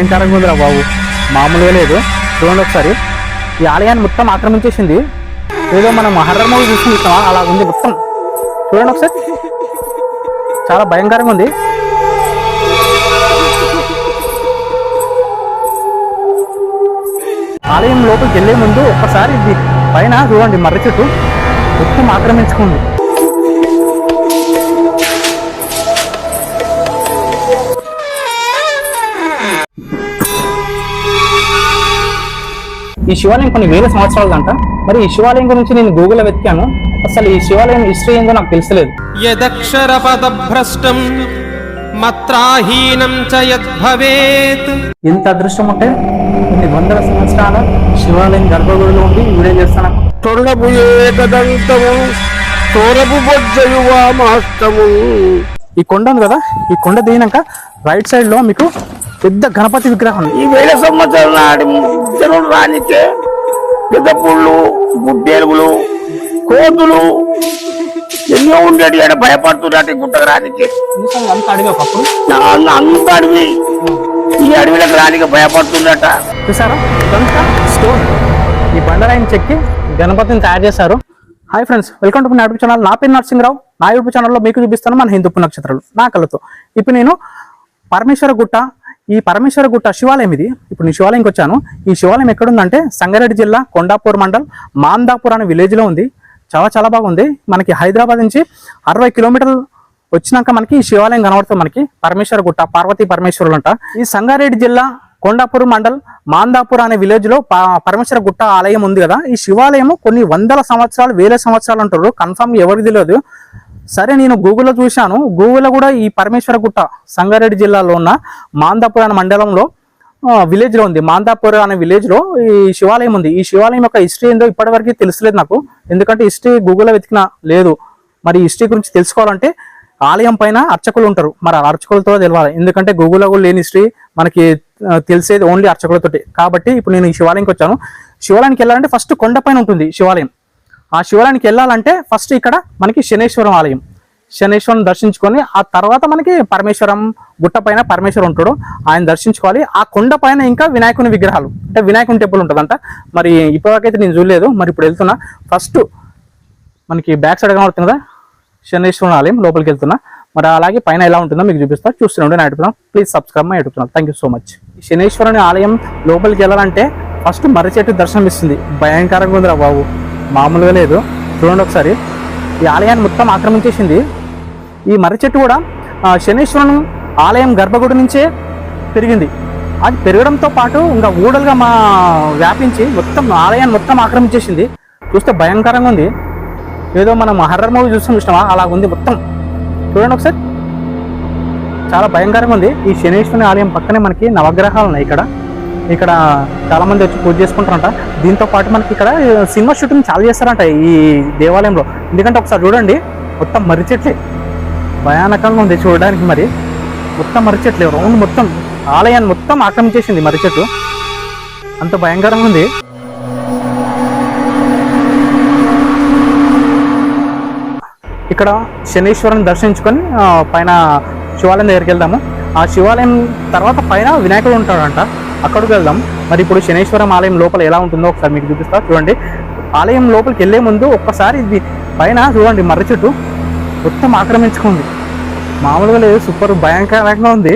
భయంకరంగా ఉందిరా బాబు. మామూలుగా లేదు. చూడండి ఒకసారి. ఈ ఆలయాన్ని మొత్తం ఆక్రమించేసింది. ఏదో మనం హర్రర్ మూవీ చూసుకుంటాం అలా ఉంది మొత్తం. చూడండి ఒకసారి. చాలా భయంకరంగా ఉంది. ఆలయం లోపలికి వెళ్ళే ముందు ఒక్కసారి ఇది పైన చూడండి మర్రి చెట్టు. మొత్తం ఆక్రమించుకుంది. ఈ శివాలయం కొన్ని వేల సంవత్సరాలు అంట మరి ఈ శివాలయం గురించి నేను గూగుల్లో వెతికాను. అసలు ఈ శివాలయం హిస్టరీ ఏందో నాకు తెలుసలేదు. మత్రాహీనం చ యద్భవేత్. ఎంత అదృష్టం ఉంటే కొన్ని వందల సంవత్సరాల శివాలయం గర్భగుడిలో ఉండి ఈ వీడియో చేస్తాను? ఏకదంతము తోరపు ఈ కొండ ఉంది కదా? ఈ కొండ దిగినాక రైట్ సైడ్లో మీకు పెద్ద గణపతి విగ్రహం. ఈ వేల సంవత్సరాల నాటి జనులు రానికే పెద్ద పుళ్ళు గుడ్డేలుగులు కోతులు ఎన్నో ఉండేటి ఆడ భయపడుతున్నట్టు గుట్టకు ఎందుకంటే అంత అడిగి అంత అడవి. ఈ అడవిలకు రానికి భయపడుతున్నట. చూసారా? ఇదంతా స్టోన్. ఈ బండరాయిని చెక్కి గణపతిని తయారు చేశారు. హాయ్ ఫ్రెండ్స్ వెల్కమ్ టు నా యూట్యూబ్ ఛానల్. నా పేరు నరసింహరావు. నా యూట్యూబ్ ఛానల్లో మీకు చూపిస్తాను మన హిందూ నక్షత్రాలు నా కళ్ళతో. ఇప్పుడు నేను పరమేశ్వర గుట్ట ఈ పరమేశ్వర గుట్ట శివాలయం ఇది. ఇప్పుడు నేను శివాలయంకి వచ్చాను. ఈ శివాలయం ఎక్కడుందంటే సంగారెడ్డి జిల్లా కొండాపూర్ మండల్ మాందాపూర్ అనే విలేజ్లో ఉంది. చాలా చాలా బాగుంది. మనకి హైదరాబాద్ నుంచి అరవై కిలోమీటర్లు వచ్చినాక మనకి ఈ శివాలయం కనబడుతుంది మనకి. పరమేశ్వర గుట్ట పార్వతీ పరమేశ్వరులు అంట ఈ సంగారెడ్డి జిల్లా కొండాపూర్ మండల్ మాందాపూర్ అనే విలేజ్లో పరమేశ్వర గుట్ట ఆలయం ఉంది కదా. ఈ శివాలయం కొన్ని వందల సంవత్సరాలు వేల సంవత్సరాలు అంటారు. కన్ఫర్మ్ ఎవరికి తెలియదు. సరే నేను గూగుల్లో చూశాను. గూగుల్లో కూడా ఈ పరమేశ్వర గుట్ట సంగారెడ్డి జిల్లాలో ఉన్న మాందాపూర్ అనే మండలంలో విలేజ్లో ఉంది. మాందాపూర్ అనే విలేజ్లో ఈ శివాలయం ఉంది. ఈ శివాలయం యొక్క హిస్టరీ ఏందో ఇప్పటివరకు తెలుసులేదు నాకు. ఎందుకంటే హిస్టరీ గూగుల్లో వెతికినా లేదు. మరి హిస్టరీ గురించి తెలుసుకోవాలంటే ఆలయం పైన అర్చకులు ఉంటారు. మరి ఆ అర్చకులతో తెలవాలి. ఎందుకంటే గూగుల్లో కూడా లేని హిస్టరీ మనకి తెలిసేది ఓన్లీ అర్చకులతోటి. కాబట్టి ఇప్పుడు నేను ఈ శివాలయంకి వచ్చాను. శివాలయానికి వెళ్ళాలంటే ఫస్ట్ కొండపైన ఉంటుంది శివాలయం. ఆ శివాలయానికి వెళ్ళాలంటే ఫస్ట్ ఇక్కడ మనకి శనేశ్వరం ఆలయం. శనేశ్వరం దర్శించుకొని ఆ తర్వాత మనకి పరమేశ్వరం గుట్ట పైన పరమేశ్వరం ఉంటాడు. ఆయన దర్శించుకోవాలి. ఆ కొండ పైన ఇంకా వినాయకుని విగ్రహాలు అంటే వినాయకుని టెంపుల్ ఉంటుందంట. మరి ఇప్పటివరకైతే నేను చూడలేదు మరి ఇప్పుడు వెళ్తున్నా. ఫస్ట్ మనకి బ్యాక్ సైడ్ కనబడుతుంది కదా? శనేశ్వరం ఆలయం లోపలికి వెళ్తున్నా. మరి అలాగే పైన ఎలా ఉంటుందో మీకు చూపిస్తా. చూస్తున్నాడు నేను యూట్యూబ్ ప్లీజ్ సబ్స్క్రైబ్ మై అడుగుతున్నాను థ్యాంక్ యూ సో మచ్ శనేశ్వరుని ఆలయం లోపలికి వెళ్ళాలంటే ఫస్ట్ మర్రి చెట్టు దర్శనం ఇస్తుంది భయంకరంగా ఉందిరా బాబు. మామూలుగా లేదు. చూడండి ఒకసారి. ఈ ఆలయాన్ని మొత్తం ఆక్రమించేసింది. ఈ మర్రి చెట్టు కూడా శనీశ్వరుని ఆలయం గర్భగుడి నుంచే పెరిగింది. అది పెరగడంతో పాటు ఇంకా ఊడలుగా మా వ్యాపించి మొత్తం ఆలయాన్ని మొత్తం ఆక్రమించేసింది. చూస్తే భయంకరంగా ఉంది. ఏదో మనం హర్రర్ మూవీ చూస్తాం చూసినామా అలా ఉంది మొత్తం. చూడండి ఒకసారి. చాలా భయంకరంగా ఉంది. ఈ శనీశ్వరుని ఆలయం పక్కనే మనకి నవగ్రహాలు ఉన్నాయి ఇక్కడ. ఇక్కడ చాలామంది వచ్చి పూజ చేసుకుంటారంట. దీంతో పాటు మనకి ఇక్కడ సినిమా షూటింగ్ చాలా చేస్తారంట ఈ దేవాలయంలో. ఎందుకంటే ఒకసారి చూడండి మొత్తం మర్రి చెట్లే. భయానకంగా ఉంది చూడడానికి మరి. మొత్తం మర్రి చెట్లే రౌండ్ మొత్తం. ఆలయాన్ని మొత్తం ఆక్రమించేసింది మర్రి చెట్టు. అంత భయంకరంగా ఉంది. ఇక్కడ శనీశ్వరుని దర్శించుకొని పైన శివాలయం దగ్గరికి వెళ్దాము. ఆ శివాలయం తర్వాత పైన వినాయకుడు ఉంటాడంట. అక్కడికి వెళ్దాం. మరి ఇప్పుడు శనేశ్వరం ఆలయం లోపల ఎలా ఉంటుందో ఒకసారి మీకు చూపిస్తా. చూడండి. ఆలయం లోపలికి వెళ్ళే ముందు ఒక్కసారి ఇది పైన చూడండి మర్రి చెట్టు. మొత్తం ఆక్రమించుకుంది. మామూలుగా లేదు సూపర్ భయంకరంగా ఉంది.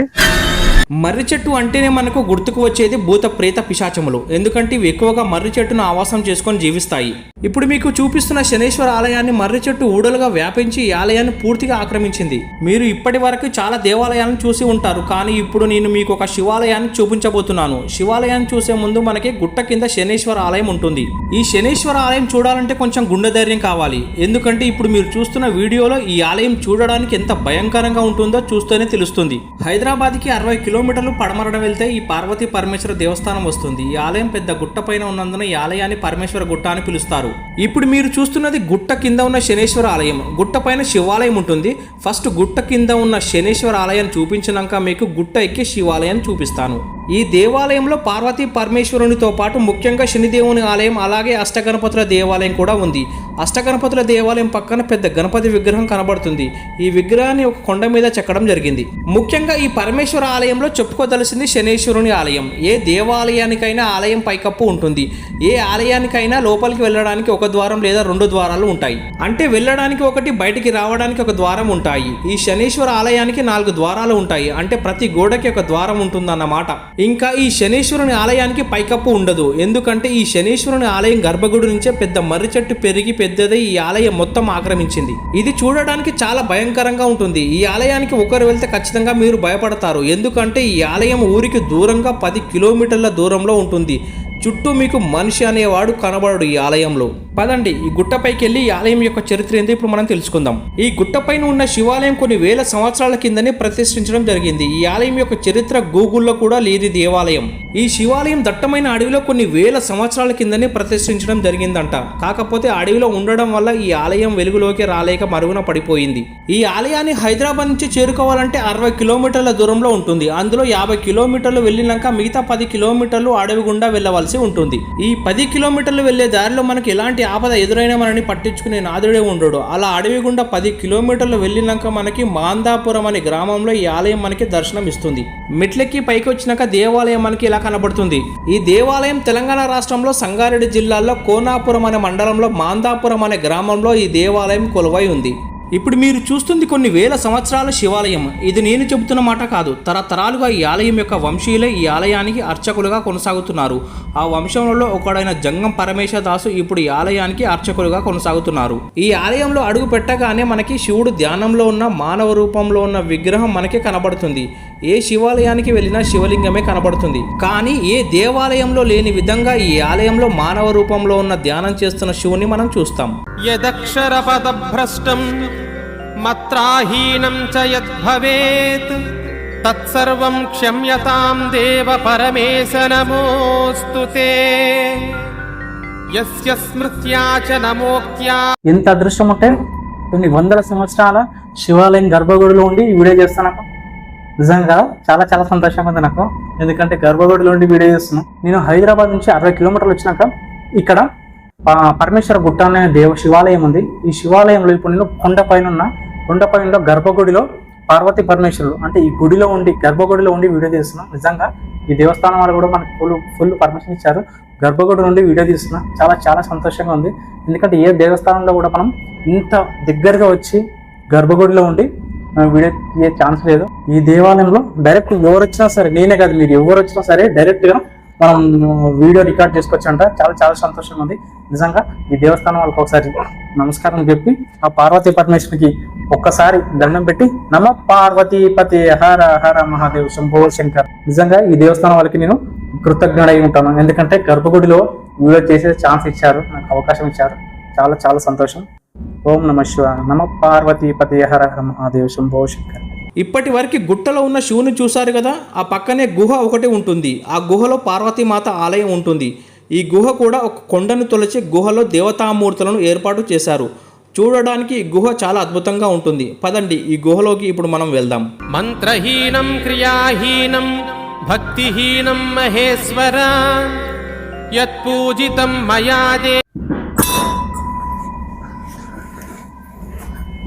మర్రి చెట్టు అంటేనే మనకు గుర్తుకు వచ్చేది భూత ప్రేత పిశాచములు. ఎందుకంటే ఇవి ఎక్కువగా మర్రి చెట్టును ఆవాసం చేసుకొని జీవిస్తాయి. ఇప్పుడు మీకు చూపిస్తున్న శనేశ్వర ఆలయాన్ని మర్రి చెట్టు ఊడలుగా వ్యాపించి ఈ ఆలయాన్ని పూర్తిగా ఆక్రమించింది. మీరు ఇప్పటి వరకు చాలా దేవాలయాలను చూసి ఉంటారు కానీ ఇప్పుడు నేను మీకు ఒక శివాలయాన్ని చూపించబోతున్నాను. శివాలయాన్ని చూసే ముందు మనకి గుట్ట కింద శనేశ్వర ఆలయం ఉంటుంది. ఈ శనేశ్వర ఆలయం చూడాలంటే కొంచెం గుండె ధైర్యం కావాలి. ఎందుకంటే ఇప్పుడు మీరు చూస్తున్న వీడియోలో ఈ ఆలయం చూడడానికి ఎంత భయంకరంగా ఉంటుందో చూస్తేనే తెలుస్తుంది. హైదరాబాద్కి అరవై కిలోమీటర్లు పడమరడం వెళ్తే ఈ పార్వతీ పరమేశ్వర దేవస్థానం వస్తుంది. ఈ ఆలయం పెద్ద గుట్ట పైన ఉన్నందున ఈ ఆలయాన్ని పరమేశ్వర గుట్ట అని పిలుస్తారు. ఇప్పుడు మీరు చూస్తున్నది గుట్ట కింద ఉన్న శనేశ్వర ఆలయం. గుట్ట పైన శివాలయం ఉంటుంది. ఫస్ట్ గుట్ట కింద ఉన్న శనేశ్వర ఆలయాన్ని చూపించినాక మీకు గుట్ట ఎక్కి శివాలయాన్ని చూపిస్తాను. ఈ దేవాలయంలో పార్వతీ పరమేశ్వరునితో పాటు ముఖ్యంగా శనిదేవుని ఆలయం అలాగే అష్టగణపతుల దేవాలయం కూడా ఉంది. అష్టగణపతుల దేవాలయం పక్కన పెద్ద గణపతి విగ్రహం కనబడుతుంది. ఈ విగ్రహాన్ని ఒక కొండ మీద చెక్కడం జరిగింది. ముఖ్యంగా ఈ పరమేశ్వర ఆలయంలో చెప్పుకోదలసింది శనేశ్వరుని ఆలయం. ఏ దేవాలయానికైనా ఆలయం పైకప్పు ఉంటుంది. ఏ ఆలయానికైనా లోపలికి వెళ్ళడానికి ఒక ద్వారం లేదా రెండు ద్వారాలు ఉంటాయి. అంటే వెళ్ళడానికి ఒకటి బయటికి రావడానికి ఒక ద్వారం ఉంటాయి. ఈ శనీశ్వర ఆలయానికి నాలుగు ద్వారాలు ఉంటాయి. అంటే ప్రతి గోడకి ఒక ద్వారం ఉంటుందన్నమాట. ఇంకా ఈ శనీశ్వరుని ఆలయానికి పైకప్పు ఉండదు. ఎందుకంటే ఈ శనీశ్వరుని ఆలయం గర్భగుడి నుంచే పెద్ద మర్రి చెట్టు పెరిగి పెద్దదై ఈ ఆలయం మొత్తం ఆక్రమించింది. ఇది చూడడానికి చాలా భయంకరంగా ఉంటుంది. ఈ ఆలయానికి ఒకరు వెళ్తే ఖచ్చితంగా మీరు భయపడతారు. ఎందుకంటే ఈ ఆలయం ఊరికి దూరంగా పది కిలోమీటర్ల దూరంలో ఉంటుంది. చుట్టూ మీకు మనిషి అనేవాడు కనబడడు ఈ ఆలయంలో. పదండి ఈ గుట్టపైకి వెళ్ళి ఈ ఆలయం యొక్క చరిత్ర ఏందో ఇప్పుడు మనం తెలుసుకుందాం. ఈ గుట్టపైన ఉన్న శివాలయం కొన్ని వేల సంవత్సరాల కిందనే ప్రతిష్ఠించడం జరిగింది. ఈ ఆలయం యొక్క చరిత్ర గూగుల్లో కూడా లేని దేవాలయం. ఈ శివాలయం దట్టమైన అడవిలో కొన్ని వేల సంవత్సరాల కిందనే ప్రతిష్ఠించడం జరిగిందంట. కాకపోతే అడవిలో ఉండడం వల్ల ఈ ఆలయం వెలుగులోకి రాలేక మరుగున పడిపోయింది. ఈ ఆలయాన్ని హైదరాబాద్ నుంచి చేరుకోవాలంటే అరవై కిలోమీటర్ల దూరంలో ఉంటుంది. అందులో యాభై కిలోమీటర్లు వెళ్ళినాక మిగతా పది కిలోమీటర్లు అడవి గుండా వెళ్ళవలసి ఉంటుంది. ఈ పది కిలోమీటర్లు వెళ్ళే దారిలో మనకి ఎలాంటి ఆపద ఎదురైనా మనని పట్టించుకునే నాదుడే ఉండడు. అలా అడవి గుండా పది కిలోమీటర్లు వెళ్ళినాక మనకి మాందాపురం అనే గ్రామంలో ఈ ఆలయం మనకి దర్శనం ఇస్తుంది. మెట్లెక్కి పైకి వచ్చినాక దేవాలయం మనకి ఇలా కనబడుతుంది. ఈ దేవాలయం తెలంగాణ రాష్ట్రంలో సంగారెడ్డి జిల్లాలో కోనాపురం అనే మండలంలో మాందాపురం అనే గ్రామంలో ఈ దేవాలయం కొలువై ఉంది. ఇప్పుడు మీరు చూస్తుంది కొన్ని వేల సంవత్సరాల శివాలయం. ఇది నేను చెబుతున్న మాట కాదు. తరతరాలుగా ఈ ఆలయం యొక్క వంశీయులే ఈ ఆలయానికి అర్చకులుగా కొనసాగుతున్నారు. ఆ వంశంలో ఒకడైన జంగం పరమేశ్వర దాసు ఇప్పుడు ఈ ఆలయానికి అర్చకులుగా కొనసాగుతున్నారు. ఈ ఆలయంలో అడుగు పెట్టగానే మనకి శివుడు ధ్యానంలో ఉన్న మానవ రూపంలో ఉన్న విగ్రహం మనకి కనబడుతుంది. ఏ శివాలయానికి వెళ్ళినా శివలింగమే కనబడుతుంది. కానీ ఏ దేవాలయంలో లేని విధంగా ఈ ఆలయంలో మానవ రూపంలో ఉన్న ధ్యానం చేస్తున్న శివుని మనం చూస్తాం. యదక్షర మత్రాహీనం చ తత్సర్వం క్షమ్యతాం దేవ పరమేశ నమోస్తుతే యస్య స్మృత్యా చ ఎంత అదృష్టం ఉంటే కొన్ని వందల సంవత్సరాల శివాలయం గర్భగుడిలో ఉండి ఈ వీడియో చేస్తాను నిజంగా చాలా చాలా సంతోషంగా ఉంది నాకు. ఎందుకంటే గర్భగుడిలో నుండి వీడియో చేస్తున్నాను నేను హైదరాబాద్ నుంచి అరవై కిలోమీటర్లు వచ్చినాక ఇక్కడ పరమేశ్వర గుట్ట అనే దేవ శివాలయం ఉంది. ఈ శివాలయంలో ఇప్పుడు నేను కొండ పైన ఉన్న కొండ గర్భగుడిలో పార్వతి పరమేశ్వరుడు అంటే ఈ గుడిలో ఉండి గర్భగుడిలో ఉండి వీడియో తీస్తున్నాం నిజంగా ఈ దేవస్థానం వాళ్ళు కూడా మనకు ఫుల్ ఫుల్ పర్మిషన్ ఇచ్చారు. గర్భగుడి నుండి వీడియో తీస్తున్నాం. చాలా చాలా సంతోషంగా ఉంది. ఎందుకంటే ఏ దేవస్థానంలో కూడా మనం ఇంత దగ్గరగా వచ్చి గర్భగుడిలో ఉండి వీడియో తీయే ఛాన్స్ లేదు. ఈ దేవాలయంలో డైరెక్ట్ ఎవరు వచ్చినా సరే నేనే కాదు మీరు ఎవరు వచ్చినా సరే డైరెక్ట్గా మనం వీడియో రికార్డ్ చేసుకోవచ్చు అంట చాలా చాలా సంతోషంగా ఉంది. నిజంగా ఈ దేవస్థానం వాళ్ళకి ఒకసారి నమస్కారం చెప్పి ఆ పార్వతీ పరమేశ్వరికి ఒక్కసారి దండం పెట్టి నమ పార్వతీపతి హర హర మహాదేవ్ శంభో శంకర్. నిజంగా ఈ దేవస్థానం వాళ్ళకి నేను కృతజ్ఞుడై ఉంటాను. ఎందుకంటే గర్భగుడిలో వీడియో చేసే ఛాన్స్ ఇచ్చారు. నాకు అవకాశం ఇచ్చారు. చాలా చాలా సంతోషం. ఓం నమ శివ నమ పార్వతీపతి హర హర మహాదేవ్ శంభో శంకర్. ఇప్పటి వరకు గుట్టలో ఉన్న శివుని చూశారు కదా ఆ పక్కనే గుహ ఒకటి ఉంటుంది. ఆ గుహలో పార్వతీమాత ఆలయం ఉంటుంది. ఈ గుహ కూడా ఒక కొండను తొలచి గుహలో దేవతామూర్తులను ఏర్పాటు చేశారు. చూడడానికి ఈ గుహ చాలా అద్భుతంగా ఉంటుంది. పదండి ఈ గుహలోకి ఇప్పుడు మనం వెళ్దాం. మంత్రహీనం క్రియాహీనం భక్తిహీనం మహేశ్వర యత్పూజితం మయా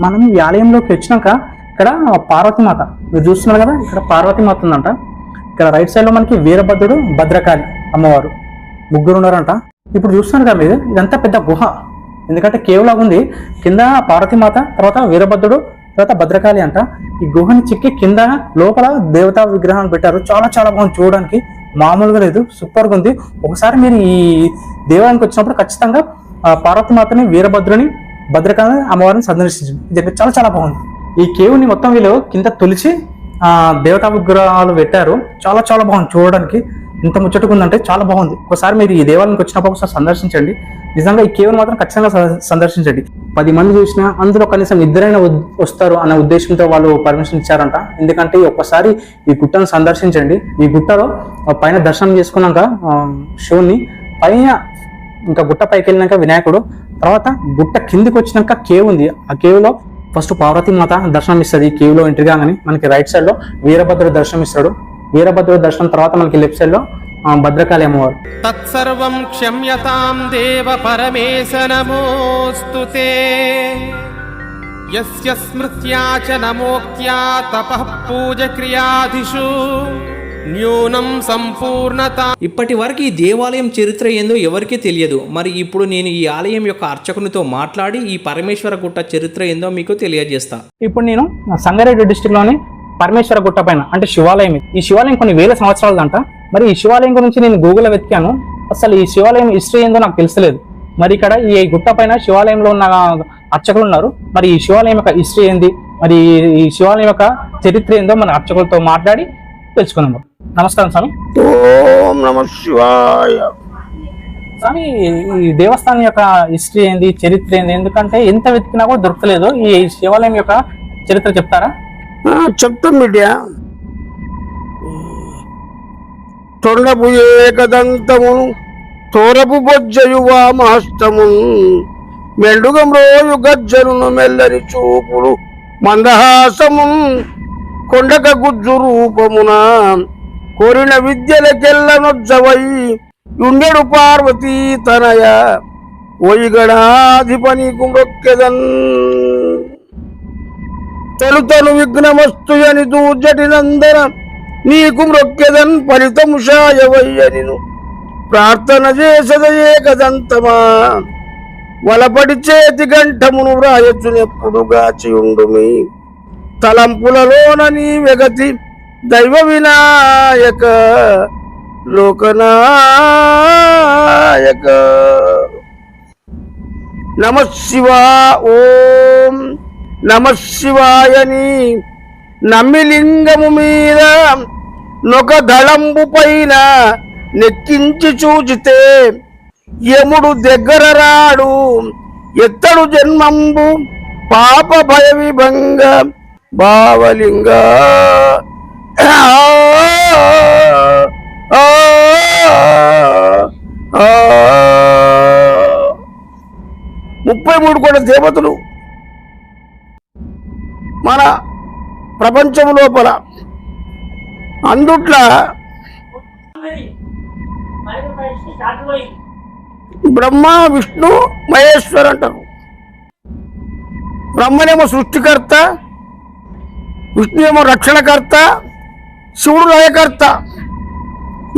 మనం ఈ ఆలయంలోకి వచ్చినాక ఇక్కడ పార్వతీమాత మీరు చూస్తున్నారు కదా ఇక్కడ పార్వతీమాత ఉందంట. ఇక్కడ రైట్ సైడ్లో మనకి వీరభద్రుడు భద్రకాళి అమ్మవారు ముగ్గురు ఉన్నారంట. ఇప్పుడు చూస్తున్నారు కదా మీరు ఇదంతా పెద్ద గుహ. ఎందుకంటే కేవలం ఉంది. కింద పార్వతీమాత తర్వాత వీరభద్రుడు తర్వాత భద్రకాళి అంట. ఈ గుహని చిక్కి కింద లోపల దేవతా విగ్రహాన్ని పెట్టారు. చాలా చాలా బాగుంది చూడడానికి. మామూలుగా లేదు సూపర్గా ఉంది. ఒకసారి మీరు ఈ దేవాలయానికి వచ్చినప్పుడు ఖచ్చితంగా ఆ పార్వతీమాతని వీరభద్రుని భద్రకాళి అమ్మవారిని సందర్శించింది ఇది చాలా చాలా బాగుంది. ఈ కేవుని మొత్తం వీళ్ళు కింద తొలిచి దేవతా విగ్రహాలు పెట్టారు. చాలా చాలా బాగుంది చూడడానికి. ఇంత ముచ్చటగా ఉందంటే చాలా బాగుంది. ఒకసారి మీరు ఈ దేవాలయానికి వచ్చినప్పుడు ఒకసారి సందర్శించండి. నిజంగా ఈ కేవుని మాత్రం ఖచ్చితంగా సందర్శించండి. పది మంది చూసినా అందులో కనీసం ఇద్దరైనా వస్తారు అనే ఉద్దేశంతో వాళ్ళు పర్మిషన్ ఇచ్చారంట. ఎందుకంటే ఒక్కసారి ఈ గుట్టను సందర్శించండి. ఈ గుట్టలో పైన దర్శనం చేసుకున్నాక ఆ, శివుని పైన ఇంకా గుట్ట పైకి వెళ్ళినాక వినాయకుడు తర్వాత గుట్ట కిందికి వచ్చినాక కేవ్ ఉంది. ఆ కేవ్లో ఫస్ట్ పార్వతీ మాత దర్శనం ఇస్తుంది. కేవ్లో ఎంట్రీ కాగానే మనకి రైట్ సైడ్లో వీరభద్రుడు దర్శనం ఇస్తాడు. వీరభద్రుడు దర్శనం తర్వాత మనకి లెఫ్ట్ సైడ్లో భద్రకాళి అమ్మవారు. తత్సర్వం క్షమ్యతాం దేవ పరమేశ నమోస్తుతే యస్య స్మృత్యా చ నమోక్త్యా తప పూజ క్రియాధిషు న్యూనం సంపూర్ణత. ఇప్పటి వరకు ఈ దేవాలయం చరిత్ర ఏందో ఎవరికీ తెలియదు. మరి ఇప్పుడు నేను ఈ ఆలయం యొక్క అర్చకునితో మాట్లాడి ఈ పరమేశ్వర గుట్ట చరిత్ర ఏందో మీకు తెలియజేస్తా. ఇప్పుడు నేను సంగారెడ్డి డిస్టిక్లోని పరమేశ్వర గుట్ట పైన అంటే శివాలయం ఇది. ఈ శివాలయం కొన్ని వేల సంవత్సరాలదంట. మరి ఈ శివాలయం గురించి నేను గూగుల్లో వెతికాను. అసలు ఈ శివాలయం హిస్టరీ ఏందో నాకు తెలుసలేదు. మరి ఇక్కడ ఈ గుట్ట పైన శివాలయంలో ఉన్న అర్చకులు ఉన్నారు. మరి ఈ శివాలయం యొక్క హిస్టరీ ఏంది? మరి ఈ- ఈ శివాలయం యొక్క చరిత్ర ఏందో మన అర్చకులతో మాట్లాడి తెలుసుకుందాం. నమస్కారం స్వామి. ఓం నమ శివాయ. స్వామి ఈ దేవస్థానం యొక్క హిస్టరీ ఏంది చరిత్ర ఏంది? ఎందుకంటే ఎంత వెతికినా కూడా దొరకలేదు. ఈ శివాలయం యొక్క చరిత్ర చెప్తారా? చెప్తాం మీడియా తొండపు ఏకదంతమును తోరపు బొజ్జయు వామహస్తమును మెండుగం రోజు గజ్జరును మెల్లని చూపులు మందహాసమున్ కొండక గుజ్జు రూపమున కోరిన విద్యలకెల్లనొజ్జవై యుండెడు పార్వతీ తనయ. ఒయిగడాధిపని కుమ్రొక్కెదన్. తొలుతను విఘ్నమస్తు అని దూజటి నందన నీకు మృక్యదన్ ఫలితము శాయవయ్యనిను ప్రార్థన చేసదయే ఏకదంతమా వలపడి చేతి గంఠమును వ్రాయచ్చునెప్పుడు గాచియుండుమి తలంపులలోన నీ వెగతి దైవ వినాయక లోకనాయక. నమ శివా ఓం నమ శివాయని. నమ్మిలింగము మీద నొక దళంబు పైన నెక్కించి చూచితే యముడు దగ్గర రాడు ఎత్తడు జన్మంబు పాప భయ విభంగ భావలింగా. ముప్పై మూడు కోట్ల దేవతలు మన ప్రపంచం లోపల అందుట్లా బ్రహ్మ విష్ణు మహేశ్వర్ అంటారు. బ్రహ్మనేమో సృష్టికర్త విష్ణు ఏమో రక్షణకర్త శివుడు లయకర్త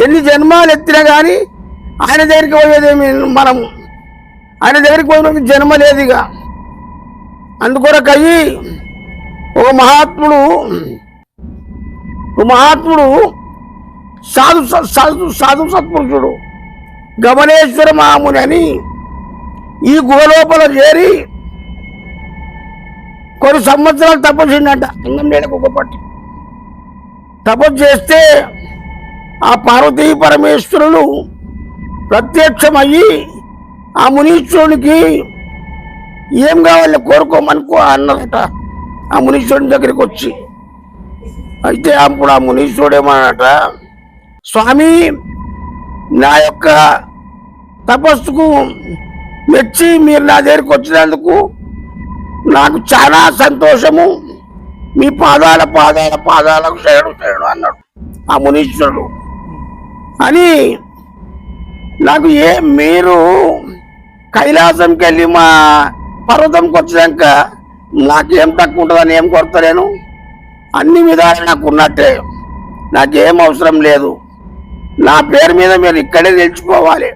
ఎన్ని జన్మాలు ఎత్తినా కానీ ఆయన దగ్గరికి పోయేదేమి మనము. ఆయన దగ్గరికి పోయిన జన్మ లేదుగా అందుకొరకయ్యి ఒక మహాత్ముడు ఒక మహాత్ముడు సాధు సాధు సాధు సత్పురుషుడు గమనేశ్వర మాముని అని ఈ గుహలోపల చేరి కొన్ని సంవత్సరాలు తపస్సు చేసిండట. లింగం నేలకు ఒక పట్టి. తపస్సు చేస్తే ఆ పార్వతీ పరమేశ్వరులు ప్రత్యక్షమయ్యి ఆ మునీశ్వరునికి ఏం కావాలి కోరుకోమనుకో అన్నదట ఆ మునీశ్వరుని దగ్గరికి వచ్చి. అయితే అప్పుడు ఆ మునీశ్వరుడు ఏమన్నట స్వామి నా యొక్క తపస్సుకు మెచ్చి మీరు నా దగ్గరికి వచ్చినందుకు నాకు చాలా సంతోషము. మీ పాదాల పాదాల పాదాలకు శరణు శరణు అన్నాడు ఆ మునీశ్వరుడు. అని నాకు ఏ మీరు కైలాసంకి వెళ్ళి మా పర్వతంకి వచ్చినాక నాకేం తక్కువ ఉంటుందని ఏం కొడతలేను అన్ని విధాలు నాకు ఉన్నట్టే. నాకేం అవసరం లేదు. నా పేరు మీద మీరు ఇక్కడే నిలిచిపోవాలి.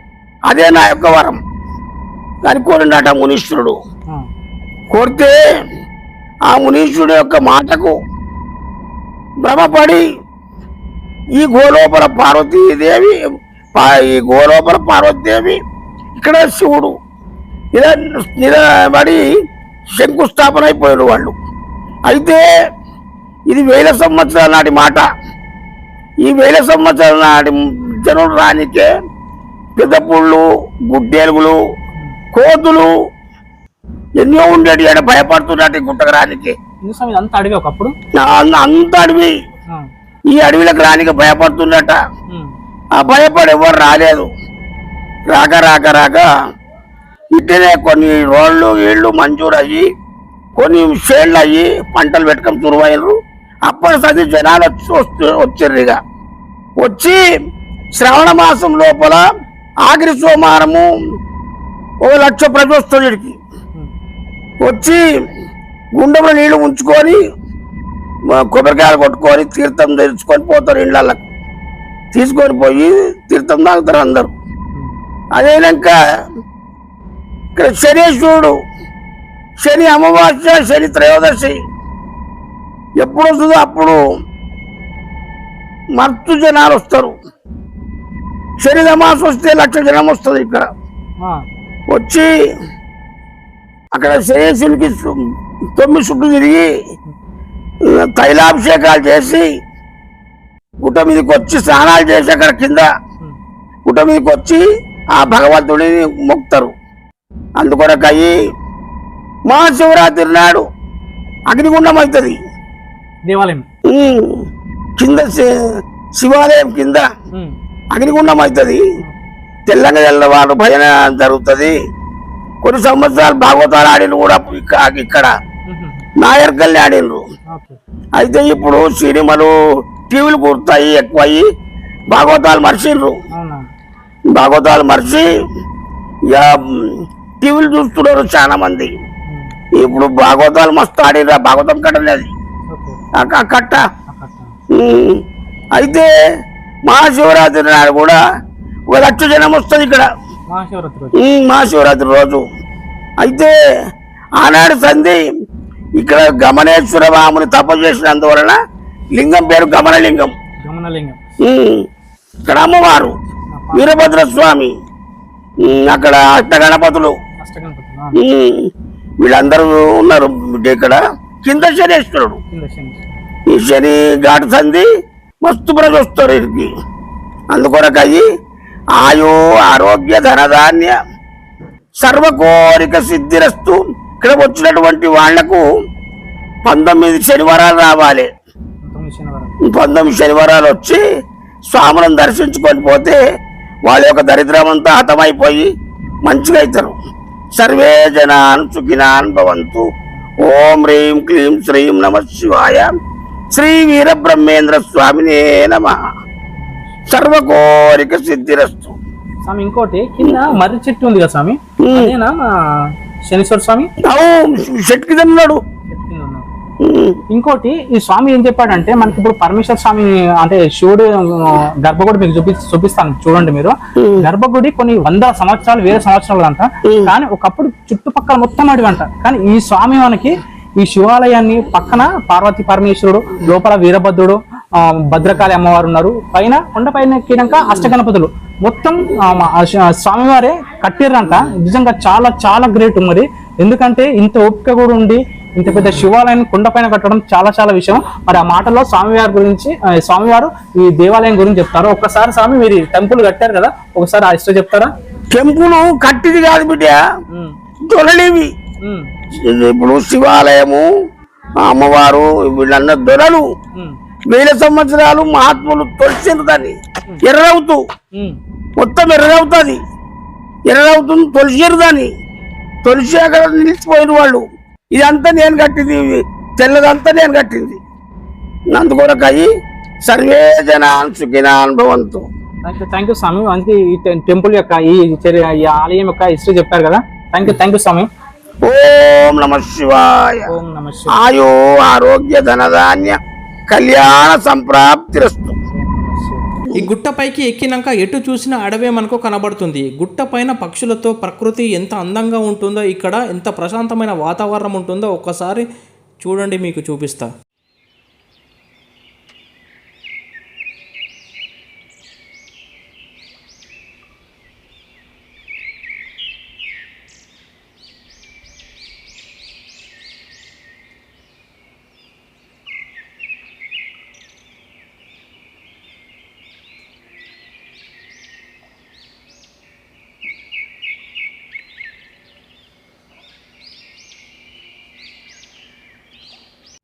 అదే నా యొక్క వరం. అని కోరిండట మునీశ్వరుడు. కోరితే ఆ మునీశ్వరుడు యొక్క మాటకు భ్రమపడి ఈ గోలోపల పార్వతీదేవి ఈ గోలోపల పార్వతీదేవి ఇక్కడ శివుడు ఇలా నిలబడి శంకుస్థాపన అయిపోయారు వాళ్ళు. అయితే ఇది వేల సంవత్సరాల నాటి మాట. ఈ వేల సంవత్సరాల నాటి జనులు రానికే పెద్దపుళ్ళు గుడ్డేలుగులు కోతులు ఎన్నో ఉండేటి ఆడ భయపడుతున్నట్టు ఈ గుట్టకు రానికి. ఇదంతా అడిగి ఒకప్పుడు? అంత అడవి. ఈ అడవిలకు రానికి భయపడుతున్నట ఆ భయపడి ఎవరు రాలేదు. రాక రాక రాక ఇట్టనే కొన్ని రోడ్లు ఇళ్ళు మంజూరు అయ్యి కొన్ని షేడ్లు అయ్యి పంటలు పెట్టుకొని తురువైనరు అప్పటి సది జనాలు వచ్చి వచ్చారు ఇక. వచ్చి శ్రవణ మాసం లోపల ఆఖరి సోమవారము ఓ లక్ష ప్రతి వస్తుంది వచ్చి గుండెలో నీళ్ళు ఉంచుకొని కొబ్బరికాయలు కొట్టుకొని తీర్థం తెచ్చుకొని పోతారు ఇళ్ళకు తీసుకొని పోయి తీర్థం తాగుతారు అందరు. అదేనాక ఇక్కడ శనీశ్వరుడు శని అమావాస్య శని త్రయోదశి ఎప్పుడు వస్తుందో అప్పుడు మత్తు జనాలు వస్తారు. శని అమాస వస్తే లక్ష జనం వస్తుంది ఇక్కడ. వచ్చి అక్కడ సు- తొమ్మిది చుట్టూ తిరిగి తైలాభిషేకాలు చేసి గుట్ట మీదకి వచ్చి స్నానాలు చేసి అక్కడ కింద గుట్ట మీదకి వచ్చి ఆ భగవంతుడిని మొక్తారు అందుకొరకు అయ్యి మహాశివరాత్రి నాడు అగ్నిగుండం అవుతుంది దేవాలయం. కింద శివాలయం కింద అగ్నిగుండం అవుతుంది తెల్లంగా తెల్లవారు భజన జరుగుతుంది. కొన్ని సంవత్సరాలు భాగవతాలు ఆడిన కూడా ఇక్క- ఇక్కడ. నాయర్కల్ని ఆడినరు అయితే ఇప్పుడు సినిమాలు టీవీలు కుడతాయి ఎక్కువయ్యి భాగవతాలు మర్చిండ్రు భాగవతాలు మర్చి టీవీలు చూస్తున్నారు చాలా మంది ఇప్పుడు భాగవతాలు మస్తు ఆడిరా భాగవతం కట్టలేదు. కట్ట. అయితే మహాశివరాత్రి నాడు కూడా ఒక లక్ష జనం వస్తుంది ఇక్కడ. మహాశివరాత్రి రోజు. అయితే ఆనాడు సంధి ఇక్కడ గమనేశ్వర రాముని తప చేసినందువలన లింగం పేరు గమనలింగం. ఇక్కడ అమ్మవారు వీరభద్ర స్వామి అక్కడ అష్టగణపతులు. వీళ్ళందరూ ఉన్నారు ఇక్కడ. కింద శనేశ్వరుడు. ఈ శని ఘాటు సంధి మస్తు ప్రజలు వస్తారు వీరికి. అందుకొరకు అయ్యి ఆయు ఆరోగ్య ధనధాన్య సర్వకోరిక సిద్ధిరస్తు. ఇక్కడ వచ్చినటువంటి వాళ్ళకు పంతొమ్మిది శనివారాలు రావాలి. పంతొమ్మిది శనివారాలు. వచ్చి స్వాములను దర్శించుకొని పోతే వాళ్ళ యొక్క దరిద్రం అంతా హతమైపోయి మంచిగా అవుతారు సర్వే జనాన్ సుఖినాన్ భవంతు. ఓం హ్రీం క్లీం శ్రీం నమ శివాయ. శ్రీ వీర బ్రహ్మేంద్ర స్వామినే నమ. సర్వకోరిక సిద్ధిరస్తు. స్వామి ఇంకోటి కింద మర్రి చెట్టు ఉంది కదా స్వామి. అదేనా? శనీశ్వర స్వామి? చెట్టు కింద ఉన్నాడు. ఇంకోటి ఈ స్వామి ఏం చెప్పాడంటే మనకి ఇప్పుడు పరమేశ్వర స్వామి అంటే శివుడు గర్భగుడి మీకు చూపి చూపిస్తాను చూడండి మీరు. గర్భగుడి కొన్ని వందల సంవత్సరాలు వేల సంవత్సరాలు అంట కానీ ఒకప్పుడు చుట్టుపక్కల మొత్తం అడివి అంట కానీ ఈ స్వామి మనకి ఈ శివాలయాన్ని పక్కన పార్వతి పరమేశ్వరుడు లోపల వీరభద్రుడు భద్రకాళి అమ్మవారు ఉన్నారు. పైన కొండ పైన ఎక్కినాక అష్టగణపతులు. మొత్తం స్వామివారే కట్టిర్రంట. నిజంగా చాలా చాలా గ్రేట్ మరి. ఎందుకంటే ఇంత ఓపిక కూడా ఉండి ఇంత పెద్ద శివాలయాన్ని కొండపైన కట్టడం చాలా చాలా విషయం. మరి ఆ మాటలో స్వామివారి గురించి స్వామివారు ఈ దేవాలయం గురించి చెప్తారు? ఒక్కసారి స్వామి మీరు టెంపుల్ కట్టారు కదా ఒకసారి ఆ ఇష్టం చెప్తారా? టెంపుల్ కట్టిది కాదు బిడ్డ. దొరలివి. ఇప్పుడు శివాలయము అమ్మవారు వీళ్ళన్న దొరలు. వేల సంవత్సరాలు మహాత్ములు తొలిసిండ్రు దాన్ని ఎర్రవుతూ మొత్తం ఎర్రవుతుంది ఎర్రవుతుంది తొలిసారు దాన్ని తొలిసి అక్కడ నిలిచిపోయిన వాళ్ళు. ఇదంతా నేను కట్టింది తెల్లదంతా నేను కట్టింది. అందుకొరకు అయ్యి సర్వే జనాన్ సుఖినాన్ భవంతు థ్యాంక్ యూ స్వామి. అందుకే ఈ టెంపుల్ యొక్క ఈ ఆలయం యొక్క హిస్టరీ చెప్పారు కదా. థ్యాంక్ యూ థ్యాంక్ యూ స్వామి. ఓం నమ శివాయ. ఓం నమ శివాయ. ఆయో ఆరోగ్య ధనధాన్య. కళ్యాణ సంప్రాప్తిరస్తు ఈ గుట్టపైకి ఎక్కినాక ఎటు చూసినా అడవే మనకు కనబడుతుంది. గుట్ట పైన పక్షులతో ప్రకృతి ఎంత అందంగా ఉంటుందో ఇక్కడ ఎంత ప్రశాంతమైన వాతావరణం ఉంటుందో ఒక్కసారి చూడండి మీకు చూపిస్తా.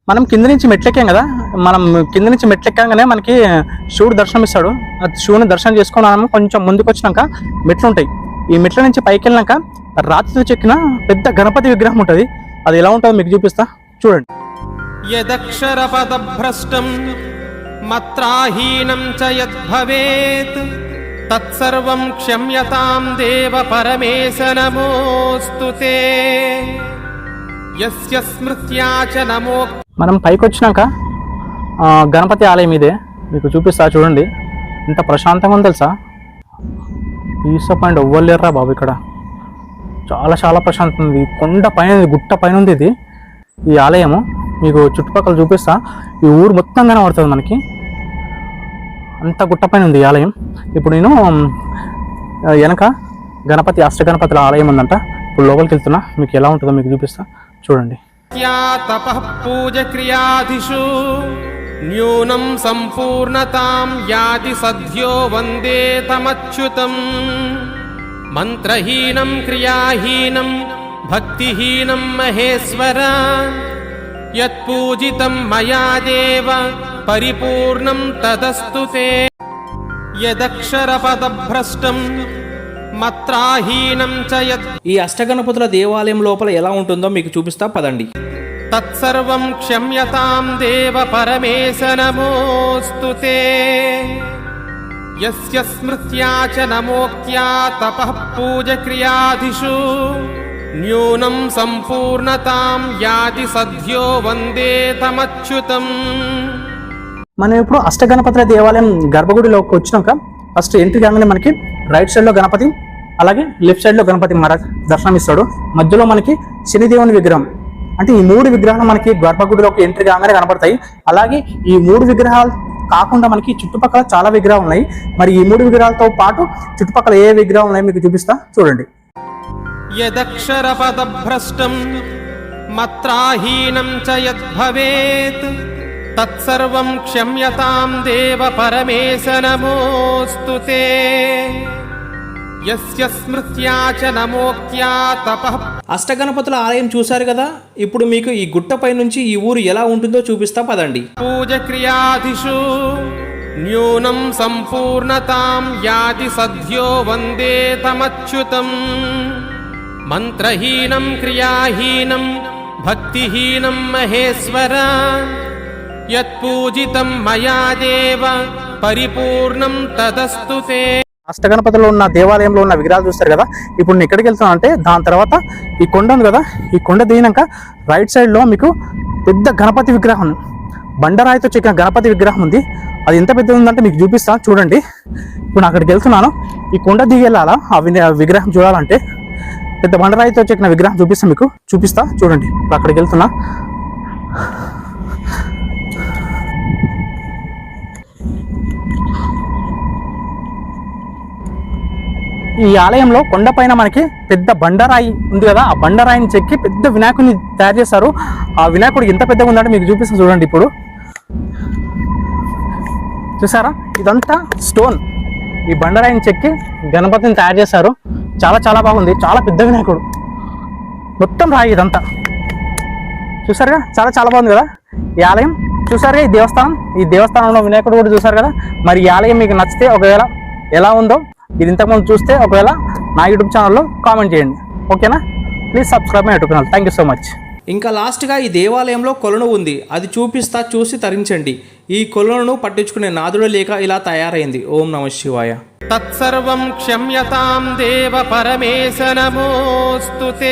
మనం కింద నుంచి మెట్లెక్కాం కదా. మనం కింద నుంచి మెట్లెక్కగానే మనకి శివుడు దర్శనం ఇస్తాడు ఆ శివుని దర్శనం చేసుకున్నాము కొంచెం ముందుకు వచ్చినాక మెట్లు ఉంటాయి ఈ మెట్ల నుంచి పైకి వెళ్ళినాక రాతితో చెక్కిన పెద్ద గణపతి విగ్రహం ఉంటుంది. అది ఎలా ఉంటుందో మీకు చూపిస్తా. చూడండి. మత్రాహీనం చ యద్భవేత్. తత్సర్వం క్షమ్యతాం దేవ పరమేశ నమోస్తుతే యస్య స్మృత్యా చ నమో మనం పైకి వచ్చినాక గణపతి ఆలయం ఇదే. మీకు చూపిస్తా చూడండి. ఎంత ప్రశాంతంగా ఉంది తెలుసా? పీస్ ఆఫ్ మైండ్ ఎవ్వలేరురా బాబు ఇక్కడ. చాలా చాలా ప్రశాంతంగా ఉంది. కొండ పైన ఉంది, గుట్ట పైన ఉంది ఇది ఈ ఆలయము. మీకు చుట్టుపక్కల చూపిస్తా. ఈ ఊరు మొత్తం కనబడుతుంది మనకి. అంత గుట్ట పైన ఉంది ఈ ఆలయం. ఇప్పుడు నేను వెనక గణపతి అష్ట గణపతుల ఆలయం ఉందంట. ఇప్పుడు లోపలికి వెళ్తున్నా. మీకు ఎలా ఉంటుందో మీకు చూపిస్తా. చూడండి. या तपः पूजक्रियादिषु न्यूनं सम्पूर्णतां याति सद्यो वन्दे तमच्युतम् मन्त्रहीनं क्रियाहीनं भक्तिहीनं महेश्वर यत्पूजितं मया देव परिपूर्णं तदस्तु ते यदक्षरपदभ्रष्टं మత్రాహీనం ఈ అష్టగణపతుల దేవాలయం లోపల ఎలా ఉంటుందో మీకు చూపిస్తా పదండి. తత్సర్వం క్షమ్యతాం దేవ పరమేశ నమోస్తు యస్య స్మృత్యా చ నమోక్త్యా తపః పూజ క్రియాదిషు న్యూనం సంపూర్ణతాం యాతి సద్యో వందే తమచ్యుతం. మనం ఇప్పుడు అష్టగణపతుల దేవాలయం గర్భగుడిలోకి వచ్చినాక ఫస్ట్ ఎంట్రీ కాగానే మనకి రైట్ సైడ్లో గణపతి అలాగే లెఫ్ట్ సైడ్లో గణపతి మహారాజ్ దర్శనమిస్తాడు మధ్యలో మనకి శనిదేవుని విగ్రహం. అంటే ఈ మూడు విగ్రహాలు మనకి గర్భగుడిలోకి ఎంట్రీ కాగానే కనపడతాయి. అలాగే ఈ మూడు విగ్రహాలు కాకుండా మనకి చుట్టుపక్కల చాలా విగ్రహాలు ఉన్నాయి. మరి ఈ మూడు విగ్రహాలతో పాటు చుట్టుపక్కల ఏ విగ్రహం ఉన్నాయి మీకు చూపిస్తా. చూడండి. మత్రాహీనం చ తత్సర్వం క్షమ్యతాం దేవ పరమేశ నమోస్తుతే అష్టగణపతుల ఆలయం చూశారు కదా? ఇప్పుడు మీకు ఈ గుట్టపై నుంచి ఈ ఊరు ఎలా ఉంటుందో చూపిస్తా పదండి. పూజక్రియాదిషు న్యూనం సంపూర్ణతాం యాతి సద్యో వందే తమచ్యుతం. మంత్రహీనం క్రియాహీనం భక్తిహీనం మహేశ్వర. యత్పూజితం మయా దేవ పరిపూర్ణం తదస్తు తే అష్టగణపతిలో ఉన్న దేవాలయంలో ఉన్న విగ్రహాలు చూస్తారు కదా. ఇప్పుడు నేను ఎక్కడికి వెళ్తున్నా అంటే దాని తర్వాత ఈ కొండ ఉంది కదా ఈ కొండ దిగినాక రైట్ సైడ్లో మీకు పెద్ద గణపతి విగ్రహం బండరాయితో చెక్కిన గణపతి విగ్రహం ఉంది. అది ఎంత పెద్దది ఉందంటే మీకు చూపిస్తా చూడండి. ఇప్పుడు అక్కడికి వెళ్తున్నాను. ఈ కొండ దిగి వెళ్ళాలా ఆ విగ్రహం చూడాలంటే పెద్ద బండరాయితో చెక్కిన విగ్రహం చూపిస్తాను మీకు. చూపిస్తా చూడండి. ఇప్పుడు అక్కడికి వెళ్తున్నా. ఈ ఆలయంలో కొండపైన మనకి పెద్ద బండరాయి ఉంది కదా ఆ బండరాయిని చెక్కి పెద్ద వినాయకుడిని తయారు చేశారు. ఆ వినాయకుడు ఎంత పెద్దగా ఉందంటే మీకు చూపిస్తాను చూడండి ఇప్పుడు. చూసారా? ఇదంతా స్టోన్. ఈ బండరాయిని చెక్కి గణపతిని తయారు చేశారు. చాలా చాలా బాగుంది. చాలా పెద్ద వినాయకుడు. మొత్తం రాయి ఇదంతా. చూసారుగా? చాలా చాలా బాగుంది కదా? ఈ ఆలయం. చూసారుగా? ఈ దేవస్థానం. ఈ దేవస్థానంలో వినాయకుడు కూడా చూసారు కదా? మరి ఈ ఆలయం మీకు నచ్చితే ఒకవేళ ఎలా ఉందో ఇది ఇంతకుముందు చూస్తే ఒకవేళ నా యూట్యూబ్ ఛానల్లో కామెంట్ చేయండి. ఓకేనా? Please subscribe my YouTube channel thank you so much ఇంకా లాస్ట్గా ఈ దేవాలయంలో కొలను ఉంది. అది చూపిస్తా చూసి తరించండి. ఈ కొలను పట్టించుకునే నాదుడు లేక ఇలా తయారైంది. ఓం నమ శివాయ. తత్సర్వం క్షమ్యతాం దేవ పరమేశ నమోస్తుతే